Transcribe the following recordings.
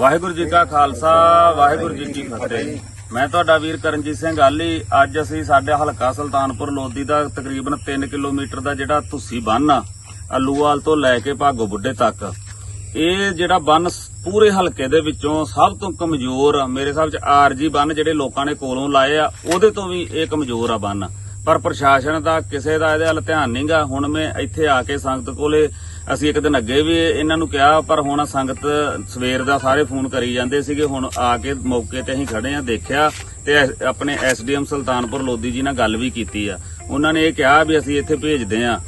ਵਾਹਿਗੁਰੂ ਜੀ ਕਾ ਖਾਲਸਾ, ਵਾਹਿਗੁਰੂ ਜੀ ਕੀ ਫਤਿਹ। ਮੈਂ ਤੁਹਾਡਾ ਵੀਰ ਕਰਨਜੀਤ ਸਿੰਘ ਆਲੀ। ਅੱਜ ਅਸੀਂ ਸਾਡੇ ਹਲਕਾ ਸੁਲਤਾਨਪੁਰ ਲੋਧੀ ਦਾ ਤਕਰੀਬਨ 3 ਕਿਲੋਮੀਟਰ ਦਾ ਜਿਹੜਾ ਤੁਸੀਂ ਬੰਨ ਆ, ਅਲੂਵਾਲ ਤੋਂ ਲੈ ਕੇ ਭਾਗੋ ਬੁੱਢੇ ਤੱਕ। ਇਹ ਜਿਹੜਾ ਬੰਨ ਪੂਰੇ ਹਲਕੇ ਦੇ ਵਿੱਚੋਂ ਸਭ ਤੋਂ ਕਮਜ਼ੋਰ ਆ ਮੇਰੇ ਹਿਸਾਬ ਚ ਆਰਜੀ ਬੰਨ ਜਿਹੜੇ ਲੋਕਾਂ ਨੇ ਕੋਲੋਂ ਲਾਏ ਆ, ਉਹਦੇ ਤੋਂ ਵੀ ਇਹ ਕਮਜ਼ੋਰ ਆ ਬੰਨ ਪਰ ਪ੍ਰਸ਼ਾਸਨ ਦਾ, ਕਿਸੇ ਦਾ ਇਹਦੇ ਵੱਲ ਧਿਆਨ ਨਹੀਂਗਾ ਹੁਣ ਮੈਂ ਇੱਥੇ ਆ ਕੇ ਸੰਗਤ ਕੋਲੇ ਅਸੀਂ ਇੱਕ ਦਿਨ ਅੱਗੇ ਵੀ ਇਹਨਾਂ ਨੂੰ ਕਿਹਾ, ਪਰ ਹੁਣ ਸੰਗਤ ਸਵੇਰ ਦਾ ਸਾਰੇ ਫੋਨ ਕਰੀ ਜਾਂਦੇ ਸੀਗੇ। ਹੁਣ ਆ ਕੇ ਮੌਕੇ ਤੇ ਅਸੀਂ ਖੜੇ ਆ ਦੇਖਿਆ ਤੇ ਐਸ- ਆਪਣੇ ਐਸਡੀਐਮ ਸੁਲਤਾਨਪੁਰ ਲੋਧੀ ਜੀ ਨਾਲ ਗੱਲ ਵੀ ਕੀਤੀ ਆ। ਉਹਨਾਂ ਨੇ ਇਹ ਕਿਹਾ ਵੀ ਅਸੀਂ ਇੱਥੇ ਭੇਜਦੇ ਆ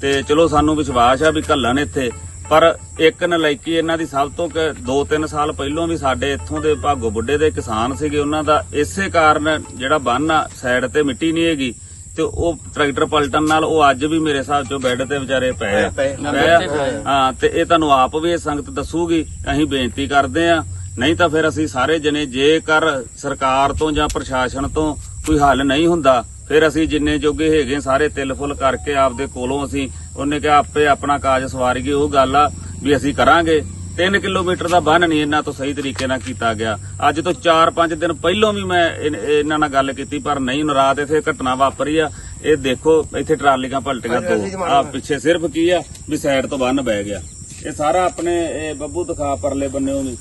ਤੇ ਚਲੋ ਸਾਨੂੰ ਵਿਸ਼ਵਾਸ ਆ ਵੀ ਘੱਲਣ ਇੱਥੇ, ਪਰ ਇੱਕ ਨਲਾਇਕੀ ਇਹਨਾਂ ਦੀ ਸਭ ਤੋਂ 2-3 ਸਾਲ ਪਹਿਲਾਂ ਵੀ ਸਾਡੇ ਇੱਥੋਂ ਦੇ ਭਾਗੋ ਬੁੱਢੇ ਦੇ ਕਿਸਾਨ ਸੀਗੇ। ਉਹਨਾਂ ਦਾ ਇਸੇ ਕਾਰਨ ਜਿਹੜਾ ਬੰਨ ਆ, ਸਾਈਡ ਤੇ ਮਿੱਟੀ ਨਹੀਂ ਹੈਗੀ। ਤੇ ਉਹ ਟਰੈਕਟਰ ਪਲਟਣ ਨਾਲ ਉਹ ਅੱਜ ਵੀ ਮੇਰੇ ਹਿਸਾਬ ਚੋਂ ਬੈੱਡ ਤੇ ਵਿਚਾਰੇ ਪਏ ਆ। ਪਏ ਆ। ਹਾਂ ਤੇ ਇਹ ਤੁਹਾਨੂੰ ਆਪ ਵੀ ਇਹ ਸੰਗਤ ਦੱਸੂਗੀ ਅਸੀਂ ਬੇਨਤੀ ਕਰਦੇ ਆ ਨਹੀਂ ਤਾਂ ਫਿਰ ਅਸੀਂ ਸਾਰੇ ਜਣੇ ਜੇਕਰ ਸਰਕਾਰ ਤੋਂ ਜਾਂ ਪ੍ਰਸ਼ਾਸਨ ਤੋਂ ਕੋਈ ਹੱਲ ਨਹੀਂ ਹੁੰਦਾ ਫਿਰ ਅਸੀਂ ਜਿੰਨੇ ਜੋਗੇ ਹੈਗੇ ਸਾਰੇ ਤਿਲ ਫੁੱਲ ਕਰਕੇ ਆਪਦੇ ਕੋਲੋਂ ਅਸੀਂ ਉਹਨੇ ਕਿਹਾ ਆਪੇ ਆਪਣਾ ਕਾਜ ਸਵਾਰੀਏ ਉਹ ਗੱਲ ਆ ਵੀ ਅਸੀਂ ਕਰਾਂਗੇ। 3 ਕਿਲੋਮੀਟਰ ਦਾ ਬੰਨ ਨਹੀਂ ਇਹਨਾਂ ਤੋਂ ਸਹੀ ਤਰੀਕੇ ਨਾਲ ਕੀਤਾ ਗਿਆ। ਅੱਜ ਤੋਂ 4-5 ਦਿਨ ਪਹਿਲਾਂ ਵੀ ਮੈਂ ਇਹਨਾਂ ਨਾਲ ਗੱਲ ਕੀਤੀ ਪਰ ਨਹੀਂ ਹੁਣ ਰਾਤ ਇੱਥੇ ਘਟਨਾ ਵਾਪਰੀ ਆ। ਇਹ ਦੇਖੋ ਇੱਥੇ ਟਰਾਲੀਆਂ ਪਲਟੀਆਂ ਦੋ। ਆ ਪਿੱਛੇ ਸਿਰਫ ਕੀ ਆ? ਵੀ ਸਾਈਡ ਤੋਂ ਬੰਨ ਬਹਿ ਗਿਆ। ਇਹ ਸਾਰਾ ਆਪਣੇ ਇਹ ਬੱਬੂ ਦਿਖਾ ਪਰਲੇ ਬੰਨਿਓ ਵੀ।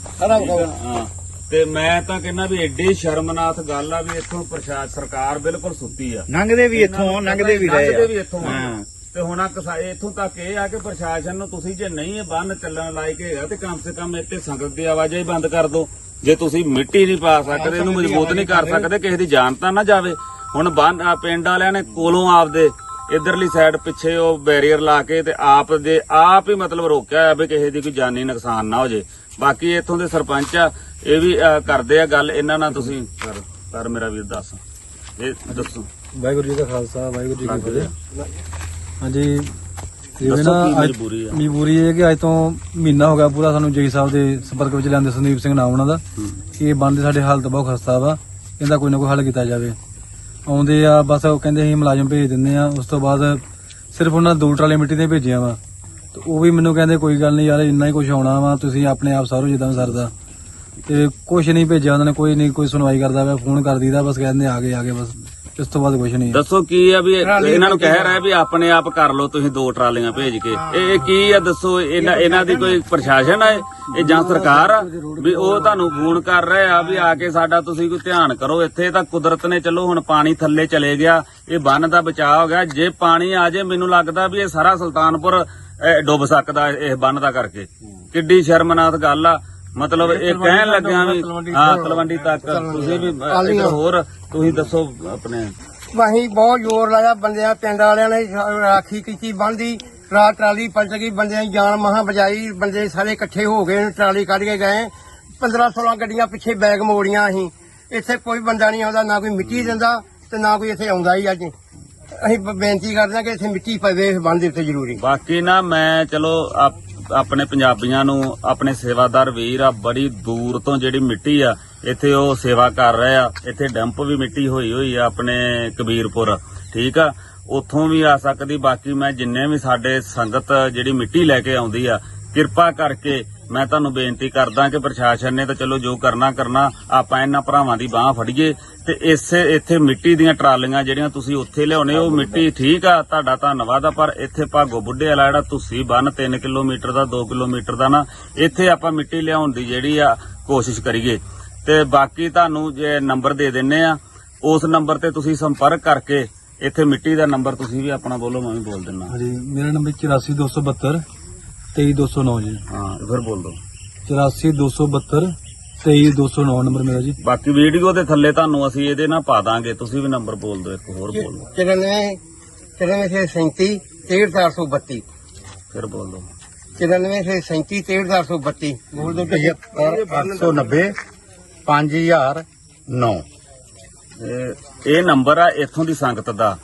ਹਾਂ। ਤੇ ਮੈਂ ਤਾਂ ਕਹਿੰਦਾ ਵੀ ਐਡੀ ਸ਼ਰਮਨਾਕ ਗੱਲ ਆ ਵੀ ਇੱਥੋਂ ਪ੍ਰਸ਼ਾਸਨ ਸਰਕਾਰ ਬਿਲਕੁਲ ਸੁੱਤੀ ਆ। ਲੰਘਦੇ ਵੀ ਇੱਥੋਂ ਲੰਘਦੇ ਵੀ ਰਹੇ ਲੰਘਦੇ ਆ ਵੀ ਇੱਥੋਂ ਆ। ਤੇ ਹੁਣ ਆ ਕਿਸਾ- ਇੱਥੋਂ ਤੱਕ ਇਹ ਆ ਕਿ ਪ੍ਰਸ਼ਾਸਨ ਨੂੰ ਤੁਸੀਂ ਜੇ ਨਹੀਂ ਇਹ ਬੰਨ ਚੱਲਣ ਲਾਇਕ ਹੈਗਾ ਤੇ ਕਮ ਸੇ ਕਮ ਇੱਥੇ ਸੰਗਤ ਦੀ ਆਵਾਜਾਈ ਬੰਦ ਕਰ ਦਿਓ। ਜੇ ਤੁਸੀਂ ਮਿੱਟੀ ਨਹੀਂ ਪਾ ਸਕਦੇ ਇਹਨੂੰ ਮਜ਼ਬੂਤ ਨਹੀਂ ਕਰ ਸਕਦੇ ਕਿਸੇ ਦੀ ਜਾਨ ਤਾਂ ਨਾ ਜਾਵੇ। ਹੁਣ ਬੰਨ ਆ ਪਿੰਡ ਵਾਲਿਆਂ ਨੇ ਕੋਲੋਂ ਆਪਦੇ ਇਧਰਲੀ ਸਾਈਡ ਪਿੱਛੇ ਉਹ ਬੈਰੀਅਰ ਲਾ ਕੇ ਤੇ ਆਪ ਦੇ ਆਪ ਹੀ ਮਤਲਬ ਰੋਕਿਆ ਹੋਇਆ ਵੀ ਕਿਸੇ ਦੀ ਕੋਈ ਜਾਨੀ ਨੁਕਸਾਨ ਨਾ ਹੋ ਜੇ। ਬਾਕੀ ਇੱਥੋਂ ਦੇ ਸਰਪੰਚ ਆ ਇਹ ਵੀ ਕਰਦੇ ਆ ਗੱਲ। ਇਹਨਾਂ ਨਾਲ ਤੁਸੀਂ ਕਰ ਕਰ ਮੇਰਾ ਵੀਰ ਦੱਸ। ਇਹ ਦੱਸੋ। ਵਾਹਿਗੁਰੂ ਜੀ ਦਾ ਖਾਲਸਾ ਵਾਹਿਗੁਰੂ ਜੀ ਕੀ ਫਤਿਹ। ਹਾਂਜੀ। ਜਿਵੇਂ ਦੱਸੋ ਨਾ ਕੀ ਅੱਜ- ਮਜਬੂਰੀ ਆ? ਮਜਬੂਰੀ ਇਹ ਹੈ ਕਿ ਅੱਜ ਤੋਂ ਮਹੀਨਾ ਹੋ ਗਿਆ ਪੂਰਾ ਸਾਨੂੰ ਜੇਈ ਸਾਹਿਬ ਦੇ ਸੰਪਰਕ ਵਿੱਚ ਲਿਆਂਦੇ ਸੰਦੀਪ ਸਿੰਘ ਨਾਮ ਉਹਨਾਂ ਦਾ। ਕਿ ਇਹ ਬੰਦ ਸਾਡੇ ਹਾਲਤ ਬਹੁਤ ਖਸਤਾ ਵਾ। ਇਹਦਾ ਕੋਈ ਨਾ ਕੋਈ ਹੱਲ ਕੀਤਾ ਜਾਵੇ। ਆਉਂਦੇ ਆ ਬਸ ਉਹ ਕਹਿੰਦੇ ਅਸੀਂ ਮੁਲਾਜ਼ਮ ਭੇਜ ਦਿੰਦੇ ਆ। ਉਸ ਤੋਂ ਬਾਅਦ ਸਿਰਫ ਉਹਨਾਂ ਦੋ ਟਰਾਲੇ ਮਿੱਟੀ ਦੇ ਭੇਜਿਆ ਵਾ। ਤੇ ਉਹ ਵੀ ਮੈਨੂੰ ਕਹਿੰਦੇ ਕੋਈ ਗੱਲ ਨਹੀਂ ਯਾਰ ਇੰਨਾ ਹੀ ਕੁਝ ਆਉਣਾ ਵਾ ਤੁਸੀਂ ਆਪਣੇ ਆਪ ਸਾਰੋ ਜਿੱਦਾਂ ਵੀ ਸਰਦਾ। ਤੇ ਕੁਝ ਨਹੀਂ ਭੇਜਿਆ ਉਹਨਾਂ ਨੇ ਕੋਈ ਨਹੀਂ ਕੋਈ ਸੁਣਵਾਈ ਕਰਦਾ ਵਾ ਫੋਨ ਕਰ ਦੀਦਾ ਬਸ ਕਹਿੰਦੇ ਆ ਗਏ ਆ ਗਏ ਬਸ। ਇਸ ਤੋਂ ਬਾਅਦ ਕੁਝ ਨਹੀਂ ਦੱਸੋ ਕੀ ਆ ਵੀ ਇਹ- ਇਹਨਾਂ ਨੂੰ ਕਹਿ ਰਿਹਾ ਵੀ ਆਪਣੇ ਆਪ ਕਰ ਲਓ ਤੁਸੀਂ ਦੋ ਟਰਾਲੀਆਂ ਭੇਜ ਕੇ। ਇਹ ਇਹ ਕੀ ਆ ਦੱਸੋ? ਇਹਨਾਂ ਇਹਨਾਂ ਦੀ ਕੋਈ ਪ੍ਰਸ਼ਾਸਨ ਆ? ਇਹ? ਇਹ ਜਾਂ ਸਰਕਾਰ ਆ? ਵੀ ਉਹ ਤੁਹਾਨੂੰ ਫੋਨ ਕਰ ਰਹੇ ਆ ਵੀ ਆ ਕੇ ਸਾਡਾ ਤੁਸੀਂ ਕੋਈ ਧਿਆਨ ਕਰੋ। ਇੱਥੇ ਤਾਂ ਕੁਦਰਤ ਨੇ ਚਲੋ ਹੁਣ ਪਾਣੀ ਥੱਲੇ ਚਲੇ ਗਿਆ ਇਹ ਬੰਨ ਦਾ ਬਚਾਅ ਹੋ ਗਿਆ। ਜੇ ਪਾਣੀ ਆ ਜੇ ਮੈਨੂੰ ਲੱਗਦਾ ਵੀ ਇਹ ਸਾਰਾ ਸੁਲਤਾਨਪੁਰ ਅਹ, ਡੁੱਬ ਸਕਦਾ ਇਹ ਬੰਨ ਦਾ ਕਰਕੇ। ਕਿੱਡੀ ਸ਼ਰਮਨਾਕ ਗੱਲ ਆ। ਮਤਲਬ ਇਹ ਕਹਿਣ ਲੱਗਿਆ ਵੀ ਹਾਂ ਤਲਵੰਡੀ ਤੱਕ ਤੁਸੀਂ ਵੀ ਇੱਧਰ ਹੋਰ ਤੁਸੀਂ ਦੱਸੋ ਆਪਣੇ। ਅਸੀਂ ਬਹੁਤ ਜ਼ੋਰ ਲਾਇਆ ਬੰਦਿਆਂ ਪਿੰਡ ਵਾਲਿਆਂ ਨੇ ਰਾਖੀ ਕੀਤੀ ਬੰਦੀ ਰਾਤ ਟਰਾਲੀ ਪਲਟ ਗਈ ਬੰਦਿਆਂ ਦੀ ਜਾਨ ਮਹਾ ਬਜਾਈ ਬੰਦੇ ਸਾਰੇ ਇਕੱਠੇ ਹੋ ਗਏ ਟਰਾਲੀ ਕੱਢ ਕੇ ਗਏ। 15 16 ਗੱਡੀਆਂ ਪਿੱਛੇ ਬੈਗ ਮੋੜੀਆਂ ਅਸੀਂ। ਇੱਥੇ ਕੋਈ ਬੰਦਾ ਨਹੀਂ ਆਉਂਦਾ ਨਾ ਕੋਈ ਮਿੱਟੀ ਦਿੰਦਾ ਤੇ ਨਾ ਕੋਈ ਇੱਥੇ ਆਉਂਦਾ ਹੀ ਅੱਜ। ਅਸੀਂ ਬੇਨਤੀ ਕਰਦੇ ਹਾਂ ਕਿ ਇੱਥੇ ਮਿੱਟੀ ਪਵੇ ਬੰਦ ਦੇ ਉੱਤੇ ਜ਼ਰੂਰੀ। ਬਾਕੀ ਨਾ ਮੈਂ ਚਲੋ ਆਪਣੇ ਪੰਜਾਬੀਆਂ ਨੂੰ ਆਪਣੇ ਸੇਵਾਦਾਰ ਵੀਰ ਆ, ਬੜੀ ਦੂਰ ਤੋਂ ਜਿਹੜੀ ਮਿੱਟੀ ਆ, ਇੱਥੇ ਉਹ ਸੇਵਾ ਕਰ ਰਹੇ ਆ। ਇੱਥੇ ਡੰਪ ਵੀ ਮਿੱਟੀ ਹੋਈ ਹੋਈ ਆ ਆਪਣੇ ਕਬੀਰਪੁਰ, ਠੀਕ ਆ? ਉੱਥੋਂ ਵੀ ਆ ਸਕਦੀ, ਬਾਕੀ ਮੈਂ ਜਿੰਨੇ ਵੀ ਸਾਡੇ ਸੰਗਤ ਜਿਹੜੀ ਮਿੱਟੀ ਲੈ ਕੇ ਆਉਂਦੀ ਆ, ਕਿਰਪਾ ਕਰਕੇ ਮੈਂ ਤੁਹਾਨੂੰ ਬੇਨਤੀ ਕਰਦਾ ਕਿ ਪ੍ਰਸ਼ਾਸਨ ਨੇ ਤਾਂ ਚਲੋ ਜੋ ਕਰਨਾ ਕਰਨਾ, ਆਪਾਂ ਇਹਨਾਂ ਭਰਾਵਾਂ ਦੀ ਬਾਹ ਫੜੀਏ ਤੇ ਇਸੇ ਇੱਥੇ ਮਿੱਟੀ ਦੀਆਂ ਟਰਾਲੀਆਂ ਜਿਹੜੀਆਂ ਤੁਸੀਂ ਉੱਥੇ ਲਿਆਉਣੇ, ਉਹ ਮਿੱਟੀ ਠੀਕ ਆ, ਤੁਹਾਡਾ ਧੰਨਵਾਦ ਆ, ਪਰ ਇੱਥੇ ਭਾਗੋ ਬੁੱਢੇ ਵਾਲਾ ਜਿਹੜਾ ਤੁਸੀਂ ਬੰਨ 3 ਕਿਲੋਮੀਟਰ ਦਾ 2 ਕਿਲੋਮੀਟਰ ਦਾ ਨਾ, ਇੱਥੇ ਆਪਾਂ ਮਿੱਟੀ ਲਿਆਉਣ ਦੀ ਜਿਹੜੀ ਆ ਕੋਸ਼ਿਸ਼ ਕਰੀਏ। ਤੇ ਬਾਕੀ ਤੁਹਾਨੂੰ ਜੇ ਨੰਬਰ ਦੇ ਦਿੰਨੇ ਆ, ਉਸ ਨੰਬਰ ਤੇ ਤੁਸੀਂ ਸੰਪਰਕ ਕਰਕੇ ਇੱਥੇ ਮਿੱਟੀ ਦਾ ਨੰਬਰ ਤੁਸੀਂ ਵੀ ਆਪਣਾ ਬੋਲੋ, ਮੈਂ ਵੀ ਬੋਲ ਦਿੰਨਾ। ਹਾਂਜੀ, ਮੇਰਾ ਨੰਬਰ 84272 23209 ਜੀ। ਹਾਂ ਫਿਰ ਬੋਲ। ਦੋ 84272 23209 ਨੰਬਰ ਮੇਰਾ ਜੀ। ਬਾਕੀ ਵੀਡੀਓ ਦੇ ਥੱਲੇ ਤੁਹਾਨੂੰ ਅਸੀਂ ਇਹਦੇ ਨਾਲ ਪਾ ਦਾਂਗੇ ਤੁਸੀਂ ਵੀ ਨੰਬਰ ਬੋਲ ਦਿਓ ਇੱਕ ਹੋਰ ਬੋਲ। ਦਿਓ 94 94 37 13432 ਫਿਰ ਬੋਲ। ਦਿਓ 94 37 13432 ਬੋਲ ਦੋ 890 5009 ਇਹ ਇਹ ਨੰਬਰ ਆ ਇੱਥੋਂ ਦੀ ਸੰਗਤ ਦਾ।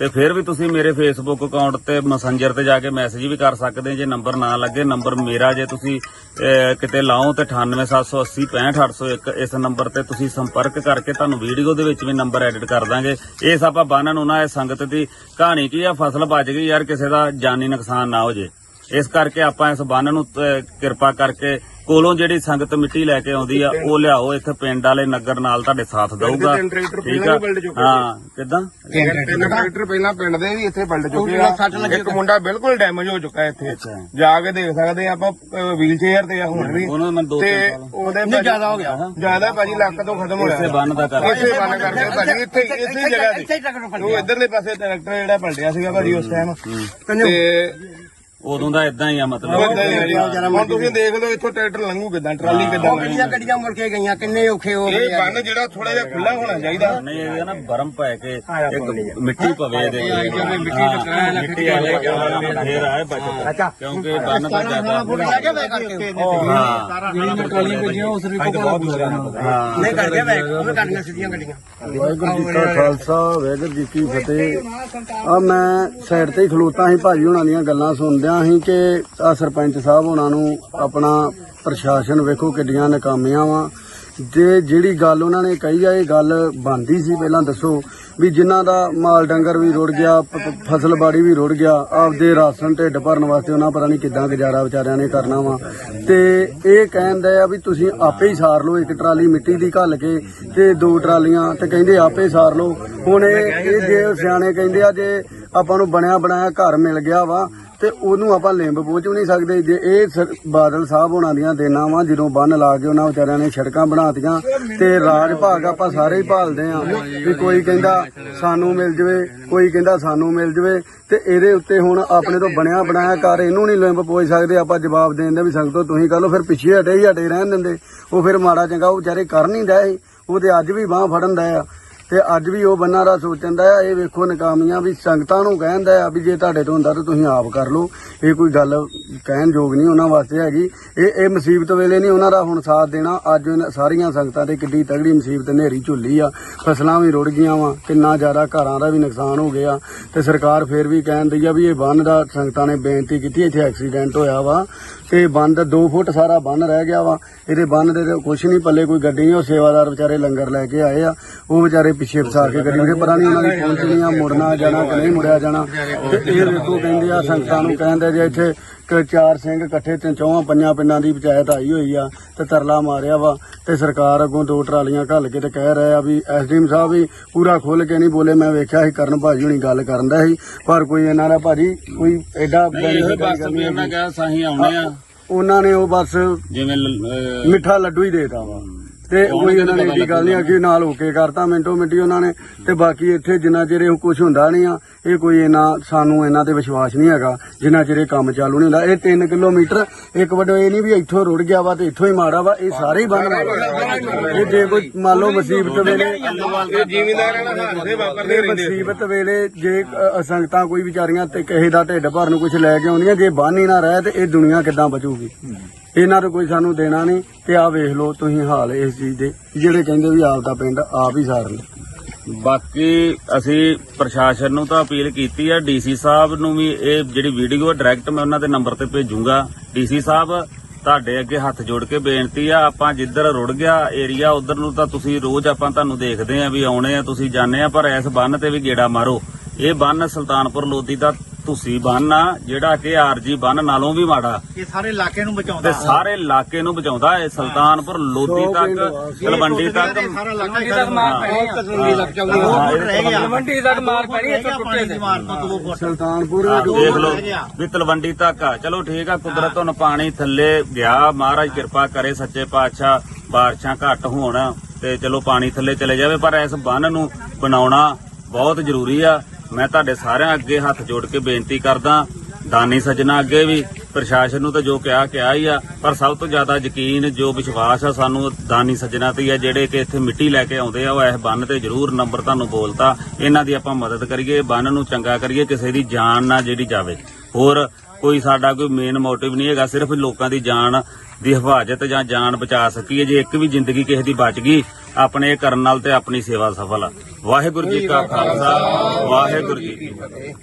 ਤੇ ਫਿਰ ਵੀ ਤੁਸੀਂ ਮੇਰੇ ਫੇਸਬੁੱਕ ਅਕਾਊਂਟ ਤੇ ਮੈਸੇਂਜਰ ਤੇ ਜਾ ਕੇ ਮੈਸੇਜ ਵੀ ਕਰ ਸਕਦੇ ਜੇ ਨੰਬਰ ਨਾ ਲੱਗੇ ਨੰਬਰ ਮੇਰਾ ਜੇ ਤੁਸੀਂ ਕਿਤੇ ਲਾਓ ਤੇ 98780 65801 ਇਸ ਨੰਬਰ ਤੇ ਤੁਸੀਂ ਸੰਪਰਕ ਕਰਕੇ ਤੁਹਾਨੂੰ ਵੀਡੀਓ ਦੇ ਵਿੱਚ ਵੀ ਨੰਬਰ ਐਡਿਟ ਕਰ ਦਾਂਗੇ। ਇਸ ਆਪਾਂ ਬਾਨਾਂ ਨੂੰ ਨਾ, ਇਹ ਸੰਗਤ ਦੀ ਕਹਾਣੀ ਕੀ ਆ, ਫਸਲ ਬਚ ਗਈ ਯਾਰ, ਕਿਸੇ ਦਾ ਜਾਨੀ ਨੁਕਸਾਨ ਨਾ ਹੋ ਜੇ। ਇਸ ਕਰਕੇ ਆਪਾਂ ਇਸ ਬੰਨ ਨੂੰ ਕਿਰਪਾ ਕਰਕੇ ਕੋਲੋਂ ਜਿਹੜੀ ਸੰਗਤ ਮਿੱਟੀ ਲੈ ਕੇ ਆਉਂਦੀ ਆ ਉਹ ਲਿਆਓ ਇੱਥੇ ਪਿੰਡ ਵਾਲੇ ਨਗਰ ਨਾਲ ਤੁਹਾਡੇ ਸਾਥ ਦਊਗਾ। ਠੀਕ ਆ? ਬਿਲਡ ਹਾਂ ਕਿਦਾਂ? ਤਿੰਨ ਟਰੈਕਟਰ ਪਹਿਲਾਂ ਪਿੰਡ ਦੇ ਵੀ ਇੱਥੇ ਪਲਟ ਚੁੱਕੇ ਆ। ਸੱਟ ਲੱਗੀ ਇੱਕ ਮੁੰਡਾ ਬਿਲਕੁਲ ਡੈਮੇਜ ਹੋ ਚੁੱਕਾ ਇੱਥੇ। ਜਾ ਕੇ ਦੇਖ ਸਕਦੇ ਆ ਆਪਾਂ ਵੀਲ ਚੇਅਰ ਤੇ ਆ ਹੁਣ ਵੀ। ਉਹਨਾਂ ਮੈਂ ਦੋ ਤੇ ਤਿੰਨ ਸਾਲ। ਉਹਦੇ ਨਹੀਂ ਜ਼ਿਆਦਾ ਹੋ ਗਿਆ। ਜ਼ਿਆਦਾ ਭਾਜੀ ਲੱਕ ਤੋਂ ਖਤਮ ਹੋਇਆ ਇਸੇ ਬੰਨ ਦਾ ਕਰ। ਇਸੇ ਬੰਨ ਕਰਕੇ ਭਾਜੀ ਇੱਥੇ ਇਸੇ ਜਗ੍ਹਾ ਤੇ ਇੱਥੇ ਹੀ ਉਹ ਇਧਰਲੇ ਪਾਸੇ ਟਰੈਕਟਰ ਜਿਹੜਾ ਪਲਟਿਆ ਸੀਗਾ ਭਾਜੀ ਉਸ ਟਾਈਮ ਤੇ ਉਦੋਂ ਦਾ ਇਦਾਂ ਹੀ ਆ ਮਤਲਬ। ਹੁਣ ਤੁਸੀਂ ਦੇਖ ਲਓ ਇੱਥੋਂ ਟਰੈਕਟਰ ਲੰਘੂ ਕਿਦਾਂ ਟਰਾਲੀ ਕਿਦਾਂ ਗੱਡੀਆਂ ਗੱਡੀਆਂ ਮੁੜ ਕੇ ਗਈਆਂ ਕਿੰਨੇ ਔਖੇ ਹੋ ਗਏ ਇਹ ਬੰਨ ਜਿਹੜਾ ਥੋੜਾ ਜਿਹਾ ਖੁੱਲਾ ਹੋਣਾ ਚਾਹੀਦਾ। ਨਹੀਂ ਇਹ ਨਾ ਬਰਮ ਪੈ ਕੇ ਇੱਕ ਮਿੱਟੀ ਪਵੇ ਇਹਦੇ ਮਿੱਟੀ ਮਿੱਟੀ ਆਲੇ ਫੇਰ ਆਏ ਬਚਤ ਕਿਉਂਕਿ ਬੰਨ ਦਾ ਜ਼ਿਆਦਾ ਵੇ ਜਿਹੜੀਆਂ ਟਰਾਲੀਆਂ ਭੇਜੀਆਂ ਕੋਲਾ ਬੁਲਾ ਰਿਹਾ ਨਹੀਂ ਕਰਕੇ ਵੇ ਉਹ ਕਰਨੀਆਂ ਸਿੱਧੀਆਂ ਗੱਡੀਆਂ। ਵਾਹਿਗੁਰੂ ਜੀ ਕਾ ਖਾਲਸਾ ਵਾਹਿਗੁਰੂ ਜੀ ਕੀ ਫਤਿਹ। ਆ ਮੈਂ ਸਾਈਡ ਤੇ ਹੀ ਖਲੋਤਾ ਸੀ ਭਾਜੀ ਹੁਣਾਂ ਦੀਆਂ ਗੱਲਾਂ ਸੁਣਦਿਆਂ ਸੀ ਕਿ ਆ ਸਰਪੰਚ ਸਾਹਿਬ ਉਹਨਾਂ ਨੂੰ ਆਪਣਾ ਪ੍ਰਸ਼ਾਸਨ ਵੇਖੋ ਕਿੱਡੀਆਂ ਨਕਾਮੀਆਂ ਵਾ। ਜੇ ਜਿਹੜੀ ਗੱਲ ਉਹਨਾਂ ਨੇ ਕਹੀ ਆ, ਇਹ ਗੱਲ ਬੰਦੀ ਸੀ, ਪਹਿਲਾਂ ਦੱਸੋ ਵੀ ਜਿਨ੍ਹਾਂ ਦਾ ਮਾਲ ਡੰਗਰ ਵੀ ਰੁੜ ਗਿਆ ਫਸਲ ਬਾੜੀ ਵੀ ਰੁੜ ਗਿਆ, ਆਪਦੇ ਰਾਸ਼ਨ ਢਿੱਡ ਭਰਨ ਵਾਸਤੇ ਉਹਨਾਂ ਪਤਾ ਨਹੀਂ ਕਿੱਦਾਂ ਗੁਜ਼ਾਰਾ ਵਿਚਾਰਿਆਂ ਨੇ ਕਰਨਾ ਵਾ। ਤੇ ਇਹ ਕਹਿੰਦੇ ਆ ਵੀ ਤੁਸੀਂ ਆਪੇ ਹੀ ਸਾਰ ਲਓ ਇੱਕ ਟਰਾਲੀ ਮਿੱਟੀ ਦੀ ਘੱਲ ਕੇ ਤੇ ਦੋ ਟਰਾਲੀਆਂ ਤੇ ਕਹਿੰਦੇ ਆਪੇ ਸਾਰ ਲਓ। ਹੁਣ ਇਹ ਇਹ ਜੇ ਸਿਆਣੇ ਕਹਿੰਦੇ ਆ, ਜੇ ਆਪਾਂ ਨੂੰ ਬਣਿਆ ਬਣਾਇਆ ਘਰ ਮਿਲ ਗਿਆ ਵਾ ਤੇ ਉਹਨੂੰ ਆਪਾਂ ਲਿੰਬ ਪੋਚ ਵੀ ਨਹੀਂ ਸਕਦੇ। ਜੇ ਇਹ ਸ- ਬਾਦਲ ਸਾਹਿਬ ਹੋਣਾ ਦੀਆਂ ਦੇਣਾ ਵਾ, ਜਦੋਂ ਬੰਨ ਲਾ ਕੇ ਉਹਨਾਂ ਵਿਚਾਰਿਆਂ ਨੇ ਸੜਕਾਂ ਬਣਾਤੀਆਂ ਤੇ ਰਾਜ ਭਾਗ ਆਪਾਂ ਸਾਰੇ ਹੀ ਭਾਲਦੇ ਆ ਵੀ ਕੋਈ ਕਹਿੰਦਾ ਸਾਨੂੰ ਮਿਲ ਜਵੇ, ਕੋਈ ਕਹਿੰਦਾ ਸਾਨੂੰ ਮਿਲ ਜਵੇ ਤੇ ਇਹਦੇ ਉੱਤੇ ਹੁਣ ਆਪਣੇ ਤੋਂ ਬਣਿਆ ਬਣਾਇਆ ਕਰ ਇਹਨੂੰ ਨਹੀਂ ਲਿੰਬ ਪੋਚ ਸਕਦੇ, ਆਪਾਂ ਜਵਾਬ ਦੇਣ ਦੇ ਵੀ ਸੰਗਤੋ ਤੁਸੀਂ ਕਹ ਲਓ ਫਿਰ ਪਿੱਛੇ ਹਟੇ ਹੀ ਹਟੇ ਰਹਿਣ ਦਿੰਦੇ। ਉਹ ਫਿਰ ਮਾੜਾ ਚੰਗਾ ਉਹ ਵਿਚਾਰੇ ਕਰ ਨਹੀਂ ਰਹੇ, ਉਹ ਤੇ ਅੱਜ ਵੀ ਬਾਹ ਫੜਨ ਦਾ ਆ। ਤੇ ਅੱਜ ਵੀ ਉਹ ਬੰਨਾ ਦਾ ਸੋਚਣ ਦਾ ਆ ਇਹ ਵੇਖੋ ਨਕਾਮੀਆਂ ਵੀ ਸੰਗਤਾਂ ਨੂੰ ਕਹਿੰਦਾ ਆ ਵੀ ਜੇ ਤੁਹਾਡੇ ਤੋਂ ਹੁੰਦਾ ਤਾਂ ਤੁਸੀਂ ਆਪ ਕਰ ਲਓ। ਇਹ ਕੋਈ ਗੱਲ ਕਹਿਣ ਯੋਗ ਨਹੀਂ ਉਹਨਾਂ ਵਾਸਤੇ ਹੈਗੀ। ਇਹ ਇਹ ਮੁਸੀਬਤ ਵੇਲੇ ਨਹੀਂ ਉਹਨਾਂ ਦਾ ਹੁਣ ਸਾਥ ਦੇਣਾ। ਅੱਜ ਇਹਨਾਂ ਸਾਰੀਆਂ ਸੰਗਤਾਂ ਤੇ ਕਿੱਡੀ ਤਗੜੀ ਮੁਸੀਬਤ, ਹਨੇਰੀ ਝੁੱਲੀ ਆ, ਫਸਲਾਂ ਵੀ ਰੁੜ ਗਈਆਂ ਵਾ, ਕਿੰਨਾ ਜ਼ਿਆਦਾ ਘਰਾਂ ਦਾ ਵੀ ਨੁਕਸਾਨ ਹੋ ਗਿਆ। ਤੇ ਸਰਕਾਰ ਫੇਰ ਵੀ ਕਹਿੰਦੀ ਆ ਵੀ ਇਹ ਬੰਨ ਦਾ ਸੰਗਤਾਂ ਨੇ ਬੇਨਤੀ ਕੀਤੀ, ਇੱਥੇ ਐਕਸੀਡੈਂਟ ਹੋਇਆ ਵਾ। ਤੇ ਬੰਦ 2 ਫੁੱਟ ਸਾਰਾ ਬੰਨ ਰਹਿ ਗਿਆ ਵਾ। ਇਹਦੇ ਬੰਨ ਦੇ ਕੁਛ ਨਹੀਂ ਪੱਲੇ ਕੋਈ ਗੱਡੀ ਨਹੀਂ, ਉਹ ਸੇਵਾਦਾਰ ਵਿਚਾਰੇ ਲੰਗਰ ਲੈ ਕੇ ਆਏ ਆ। ਉਹ ਵਿਚਾਰੇ ਪਿੱਛੇ ਫਸਾ ਕੇ ਗੱਡੀ ਪਰਾਂ ਨਹੀਂ ਉਹਨਾਂ ਦੀ ਪਹੁੰਚਣੀ ਆ ਮੁੜਨਾ ਜਾਣਾ ਕਿ ਨਹੀਂ ਮੁੜਿਆ ਜਾਣਾ ਤੇ ਇਹ ਵੇਖੋ ਕਹਿੰਦੇ ਆ ਸੰਗਤਾਂ ਨੂੰ ਕਹਿੰਦੇ ਜੇ ਇੱਥੇ ਕਿ ਚਾਰ ਸਿੰਘ ਇਕੱਠੇ ਤੇ ਚੌਹਾਂ ਪੰਜਾਂ ਪਿੰਡਾਂ ਦੀ ਪੰਚਾਇਤ ਆਈ ਹੋਈ ਆ ਤੇ ਤਰਲਾ ਮਾਰਿਆ ਵਾ ਤੇ ਸਰਕਾਰ ਅੱਗੋਂ ਦੋ ਟਰਾਲੀਆਂ ਘੱਲ ਕੇ ਤੇ ਕਹਿ ਰਹੇ ਆ ਵੀ ਐਸਡੀਐਮ ਸਾਹਿਬ ਵੀ ਪੂਰਾ ਖੁੱਲ ਕੇ ਨਹੀਂ ਬੋਲੇ ਮੈਂ ਵੇਖਿਆ ਸੀ ਕਰਨ ਭਾਜੀ ਹੁਣੀ ਗੱਲ ਕਰਨ ਦਾ ਸੀ ਪਰ ਕੋਈ ਇਹਨਾਂ ਦਾ ਭਾਜੀ ਕੋਈ ਐਡਾ ਬਸ ਵੀ ਉਹਨਾਂ ਕਿਹਾ ਸਾਹੀਂ ਆਉਣੇ ਆ। ਉਹਨਾਂ ਨੇ ਉਹ ਬਸ ਜਿਵੇਂ ਮਿੱਠਾ ਲੱਡੂ ਹੀ ਦੇਤਾ ਵਾ। ਤੇ ਕੋਈ ਉਹਨਾਂ ਨੇ ਏਡੀ ਗੱਲ ਨਹੀਂ ਆਖੀ ਨਾਲ ਹੋ ਕੇ ਕਰਤਾ ਮਿੰਟੋ ਮਿੰਟੀ ਉਹਨਾਂ ਨੇ ਤੇ ਬਾਕੀ ਇੱਥੇ ਜਿੰਨਾ ਚਿਰ ਇਹ ਕੁਝ ਹੁੰਦਾ ਨਹੀਂ ਆ ਇਹ ਕੋਈ ਇਹਨਾਂ ਸਾਨੂੰ ਇਹਨਾਂ ਤੇ ਵਿਸ਼ਵਾਸ ਨਹੀਂ ਹੈਗਾ ਜਿੰਨਾ ਚਿਰ ਇਹ ਕੰਮ ਚਾਲੂ ਨਹੀਂ ਹੁੰਦਾ। ਇਹ 3 ਕਿਲੋਮੀਟਰ ਇੱਕ ਵੱਡੋ ਇਹ ਨਹੀਂ ਵੀ ਇੱਥੋਂ ਰੁੜ ਗਿਆ ਵਾ ਤੇ ਇੱਥੋਂ ਹੀ ਮਾੜਾ ਵਾ ਇਹ ਸਾਰੇ ਹੀ ਬੰਦ ਮਾੜਾ ਇਹ ਜੇ ਕੋਈ ਮੰਨ ਲਓ ਮੁਸੀਬਤ ਵੇਲੇ ਇਹ ਜ਼ਿਮੀਂਦਾਰਾਂ ਨਾਲ ਹਾਦਸੇ ਵਾਪਰਦੇ ਰਹਿੰਦੇ ਮੁਸੀਬਤ ਵੇਲੇ ਜੇ ਅ, ਸੰਗਤਾਂ ਕੋਈ ਵਿਚਾਰੀਆਂ ਤੇ ਕਿਸੇ ਦਾ ਢਿੱਡ ਭਰਨ ਕੁਝ ਲੈ ਕੇ ਆਉਂਦੀਆਂ ਜੇ ਬੰਨ ਹੀ ਨਾ ਰਹੇ ਤੇ ਇਹ ਦੁਨੀਆ ਕਿੱਦਾਂ ਬਚੂਗੀ? ਇਹਨਾਂ ਨੂੰ ਕੋਈ ਸਾਨੂੰ ਦੇਣਾ ਨਹੀਂ ਤੇ ਆਹ ਵੇਖ ਲਓ ਤੁਸੀਂ ਹਾਲ ਇਸ ਚੀਜ਼ ਦੇ, ਜਿਹੜੇ ਕਹਿੰਦੇ ਵੀ ਆਪ ਦਾ ਪਿੰਡ ਆਪ ਹੀ ਸਾਰ ਲਓ ਬਾਕੀ ਅਸੀਂ ਪ੍ਰਸ਼ਾਸਨ ਨੂੰ ਤਾਂ ਅਪੀਲ ਕੀਤੀ ਆ ਡੀਸੀ ਸਾਹਿਬ ਨੂੰ ਵੀ ਇਹ ਜਿਹੜੀ ਵੀਡੀਓ ਡਾਇਰੈਕਟ ਮੈਂ ਉਹਨਾਂ ਦੇ ਨੰਬਰ ਤੇ ਭੇਜੂੰਗਾ। ਡੀਸੀ ਸਾਹਿਬ, ਤੁਹਾਡੇ ਅੱਗੇ ਹੱਥ ਜੋੜ ਕੇ ਬੇਨਤੀ ਆ, ਆਪਾਂ ਜਿੱਧਰ ਰੁੜ ਗਿਆ ਏਰੀਆ ਉਧਰ ਨੂੰ ਤਾਂ ਤੁਸੀਂ ਰੋਜ਼ ਆਪਾਂ ਤੁਹਾਨੂੰ ਦੇਖਦੇ ਆ ਵੀ ਆਉਣੇ ਆ, ਤੁਸੀਂ ਜਾਣੇ ਆ, ਪਰ ਇਸ ਬੰਨ ਤੇ ਵੀ ਗੇੜਾ ਮਾਰੋ। ਇਹ ਬੰਨ ਸੁਲਤਾਨਪੁਰ ਲੋਧੀ ਦਾ ਤੁਸੀਂ ਬੰਨ ਆ ਜਿਹੜਾ ਕਿ ਆਰਜੀ ਬੰਨ ਨਾਲੋਂ ਵੀ ਮਾੜਾ। ਇਹ ਸਾਰੇ ਇਲਾਕੇ ਨੂੰ ਤੇ ਬਚਾਉਂਦਾ ਸਾਰੇ ਇਲਾਕੇ ਨੂੰ ਬਚਾਉਂਦਾ ਹੈ ਸੁਲਤਾਨਪੁਰ ਲੋਧੀ ਤੱਕ ਤਲਵੰਡੀ ਤੱਕ। ਸਾਰਾ ਇਲਾਕਾ ਹੀ ਤੱਕ ਮਾਰ ਪੈਣੀ ਆ। ਤਸੱਲੀ ਲੱਗ ਚੱਲਦੀ ਦੋ ਫੁੱਟ ਰਹਿ ਗਿਆ ਮੰਡੀ ਤੱਕ ਮਾਰ ਪੈਣੀ ਇੱਥੇ ਪਾਣੀ ਦੀ ਮਾਰ ਤੋਂ ਦੋ ਫੁੱਟ ਸੁਲਤਾਨਪੁਰ ਆਹ ਦੇਖ ਲਓ ਵੀ ਤਲਵੰਡੀ ਤੱਕ ਆ। ਚਲੋ ਠੀਕ ਆ ਕੁਦਰਤ ਤੋਂ ਪਾਣੀ ਥੱਲੇ ਗਿਆ। ਮਹਾਰਾਜ ਕਿਰਪਾ ਕਰੇ ਸੱਚੇ ਪਾਤਸ਼ਾਹ ਬਾਰਿਸ਼ਾਂ ਘੱਟ ਹੋਣ ਤੇ ਚਲੋ ਪਾਣੀ ਥੱਲੇ ਚਲੇ ਜਾਵੇ ਪਰ ਇਸ ਬੰਨ ਨੂੰ ਬਣਾਉਣਾ ਬਹੁਤ ਜ਼ਰੂਰੀ ਆ। ਮੈਂ ਤੁਹਾਡੇ ਸਾਰਿਆਂ ਅੱਗੇ ਹੱਥ ਜੋੜ ਕੇ ਬੇਨਤੀ ਕਰਦਾ, ਦਾਨੀ ਸੱਜਣਾ ਅੱਗੇ ਵੀ, ਪ੍ਰਸ਼ਾਸਨ ਨੂੰ ਤਾਂ ਜੋ ਕਿਹਾ ਕਿਹਾ ਹੀ ਆ, ਪਰ ਸਭ ਤੋਂ ਜ਼ਿਆਦਾ ਯਕੀਨ, ਜੋ ਵਿਸ਼ਵਾਸ ਆ ਸਾਨੂੰ ਦਾਨੀ ਸੱਜਣਾ ਤੇ ਆ, ਜਿਹੜੇ ਕਿ ਇੱਥੇ ਮਿੱਟੀ ਲੈ ਕੇ ਆਉਂਦੇ ਆ, ਉਹ ਇਸ ਬੰਨ ਤੇ ਜ਼ਰੂਰ ਨੰਬਰ ਤੁਹਾਨੂੰ ਬੋਲਤਾ। ਇਹਨਾਂ ਦੀ ਆਪਾਂ ਮਦਦ ਕਰੀਏ, ਬੰਨ ਨੂੰ ਚੰਗਾ ਕਰੀਏ, ਕਿਸੇ ਦੀ ਜਾਨ ਨਾ ਜਿਹੜੀ ਜਾਵੇ। ਹੋਰ ਕੋਈ ਸਾਡਾ ਕੋਈ ਮੇਨ ਮੋਟਿਵ ਨਹੀਂ ਹੈਗਾ, ਸਿਰਫ ਲੋਕਾਂ ਦੀ ਜਾਨ ਦੀ ਹਿਫਾਜ਼ਤ ਜਾਂ ਜਾਨ ਬਚਾ ਸਕੀਏ। ਜੇ ਇੱਕ ਵੀ ਜ਼ਿੰਦਗੀ ਕਿਸੇ ਦੀ ਬਚ ਗਈ ਆਪਣੇ ਕਰਨ ਨਾਲ ਤੇ ਆਪਣੀ ਸੇਵਾ ਸਫਲ ਆ। ਵਾਹਿਗੁਰੂ ਜੀ ਕਾ ਖਾਲਸਾ, ਵਾਹਿਗੁਰੂ ਜੀ ਕੀ ਫਤਿਹ।